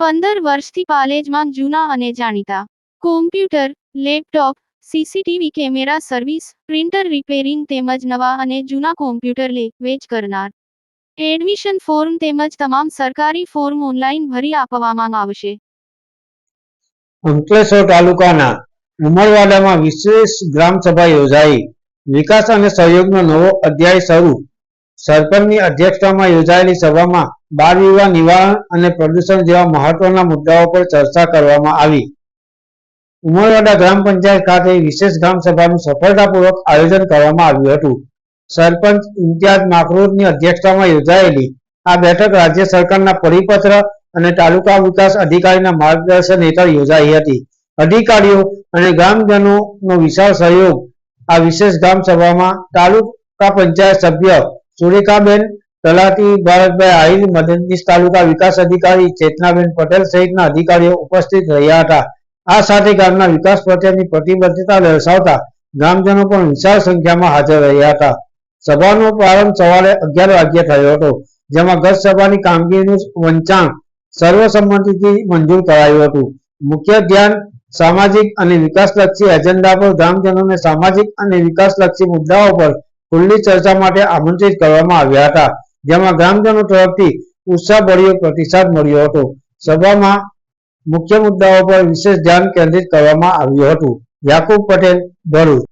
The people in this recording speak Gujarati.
પંદર વર્ષથી પાલેજમાં જૂના અને જાણીતા. Computer laptop CCTV camera service printer repairing તેમજ નવા અને જૂના કોમ્પ્યુટર લે, વેચ કરનાર. એડમિશન ફોર્મ તેમજ તમામ સરકારી ફોર્મ ઓનલાઈન ભરી આપવામાં આવશે. અંકલેશ્વર તાલુકાના ઉમરવાડામાં વિશેષ ગ્રામ સભા યોજાઈ. વિકાસ અને સહયોગનો નવો અધ્યાય શરૂ. સરપંચની અધ્યક્ષતામાં યોજાયેલી સભામાં બાળ વિવાહ, નિવારણ અને પ્રદૂષણ જેવા મહત્વના મુદ્દાઓ પર ચર્ચા કરવામાં આવી. ઉમરવાડા ગ્રામ પંચાયત ખાતે વિશેષ ગ્રામ સભાનું સફળતાપૂર્વક આયોજન કરવામાં આવ્યું હતું. સરપંચ ઇમ્તિયાઝ માકરૂરની અધ્યક્ષતામાં યોજાયેલી આ બેઠક રાજ્ય સરકારના પરિપત્ર અને તાલુકા વિકાસ અધિકારીના માર્ગદર્શન હેઠળ યોજાઈ હતી. અધિકારીઓ અને ગ્રામજનોનો વિશાળ સહયોગ આ વિશેષ ગ્રામ સભામાં તાલુકા પંચાયત સભ્ય સુરેખાબેન, તલાટી ભારતભાઈ આહિર મદદનીશ તાલુકા વિકાસ અધિકારી ચેતનાબેન પટેલ સહિતના અધિકારીઓ ઉપસ્થિત રહ્યા હતા. આ સાથે ગામના વિકાસ પ્રત્યેની પ્રતિબદ્ધતા દર્શાવતા ગ્રામજનો પણ વિશાળ સંખ્યામાં હાજર રહ્યા હતા. સભાનો પ્રારંભ સવારે અગિયાર વાગ્યે થયો હતો, જેમાં ગત સભાની કામગીરીનું વંચાણ સર્વસંમતિથી મંજૂર કરાયું હતું. મુખ્ય ધ્યાન સામાજિક અને વિકાસલક્ષી એજન્ડા પર ગ્રામજનોને સામાજિક અને વિકાસલક્ષી મુદ્દાઓ પર ખુલ્લી ચર્ચા માટે આમંત્રિત કરવામાં આવ્યા હતા. જેમાં ગ્રામજનો તરફથી ઉત્સાહભર્યો પ્રતિસાદ મળ્યો હતો. સભામાં મુખ્ય મુદ્દાઓ પર વિશેષ ધ્યાન કેન્દ્રિત કરવામાં આવ્યું હતું. યાકુબ પટેલ ભરૂચ.